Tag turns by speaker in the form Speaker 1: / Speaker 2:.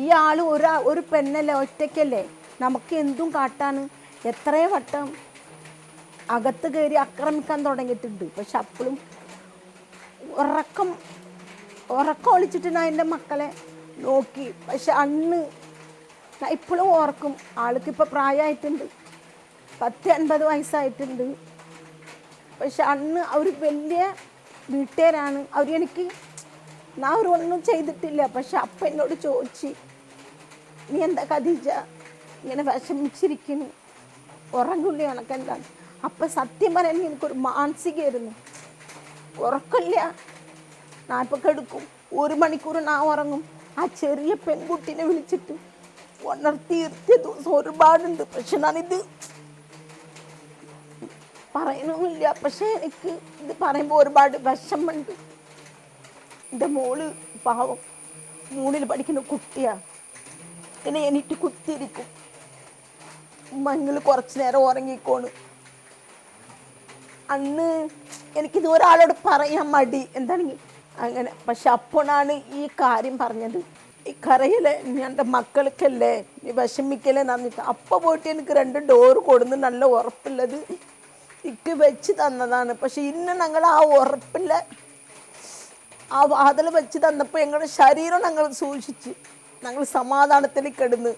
Speaker 1: ഈ ആൾ ഒരു ഒരു പെണ്ണല്ലേ ഒറ്റയ്ക്കല്ലേ? നമുക്ക് എന്തും കാട്ടാണ് എത്രയോ വട്ടം അകത്ത് കയറി ആക്രമിക്കാൻ തുടങ്ങിയിട്ടുണ്ട്. പക്ഷെ അപ്പോഴും ഉറക്കം ഉറക്കം ഒളിച്ചിട്ട് ഞാൻ എന്റെ മക്കളെ നോക്കി. പക്ഷെ അന്ന് ഞാൻ ഇപ്പോഴും ഓർക്കും ആൾക്ക് ഇപ്പോൾ പ്രായമായിട്ടുണ്ട്. പത്ത് അൻപത് വയസ്സായിട്ടുണ്ട്. പക്ഷെ അന്ന് അവർ വലിയ വീട്ടുകാരാണ്. അവർ എനിക്ക് ഞാൻ അവർ ഒന്നും ചെയ്തിട്ടില്ല. പക്ഷെ അപ്പം എന്നോട് ചോദിച്ച് നീ എന്താ ഖദീജ ഇങ്ങനെ വിഷമിച്ചിരിക്കുന്നു. ഉറങ്ങില്ല കണക്കെന്താണ് അപ്പം സത്യം പറയാൻ എനിക്കൊരു മാനസികമായിരുന്നു. ഉറക്കില്ല ഞാൻ ഇപ്പം കെടുക്കും. ഒരു മണിക്കൂർ ഞാൻ ഉറങ്ങും. ആ ചെറിയ പെൺകുട്ടീനെ വിളിച്ചിട്ട് ഉണർത്തി ഇരുത്തിയ ദിവസം ഒരുപാടുണ്ട്. പക്ഷെ ഞാനിത് പറയണമില്ല പക്ഷേ എനിക്ക് ഇത് പറയുമ്പോൾ ഒരുപാട് വിഷമമുണ്ട്. എന്റെ മോൾ പാവം മൂന്നിൽ പഠിക്കുന്ന കുട്ടിയാണ് എന്നെ എനിക്ക് കുത്തിയിരിക്കും. മങ്ങൾ കുറച്ച് നേരം ഉറങ്ങിക്കോണ്. അന്ന് എനിക്കിത് ഒരാളോട് പറയാൻ മടി. എന്താണെങ്കിൽ അങ്ങനെ. പക്ഷെ അപ്പോഴാണ് ഈ കാര്യം പറഞ്ഞത്. ഈ കരയിലെ എന്റെ മക്കൾക്കല്ലേ നീ വിഷമിക്കലേ നന്നിട്ട് അപ്പോൾ പോയിട്ട് എനിക്ക് രണ്ട് ഡോറ് കൊടുന്ന് നല്ല ഉറപ്പുള്ളത് ഇക്ക് വെച്ച് തന്നതാണ്. പക്ഷെ ഇന്ന് ഞങ്ങൾ ആ ഉറപ്പില്ല. ആ വാതിൽ വെച്ച് തന്നപ്പോൾ ഞങ്ങളുടെ ശരീരം ഞങ്ങൾ സൂക്ഷിച്ച് ഞങ്ങൾ സമാധാനത്തിൽ കിടന്ന്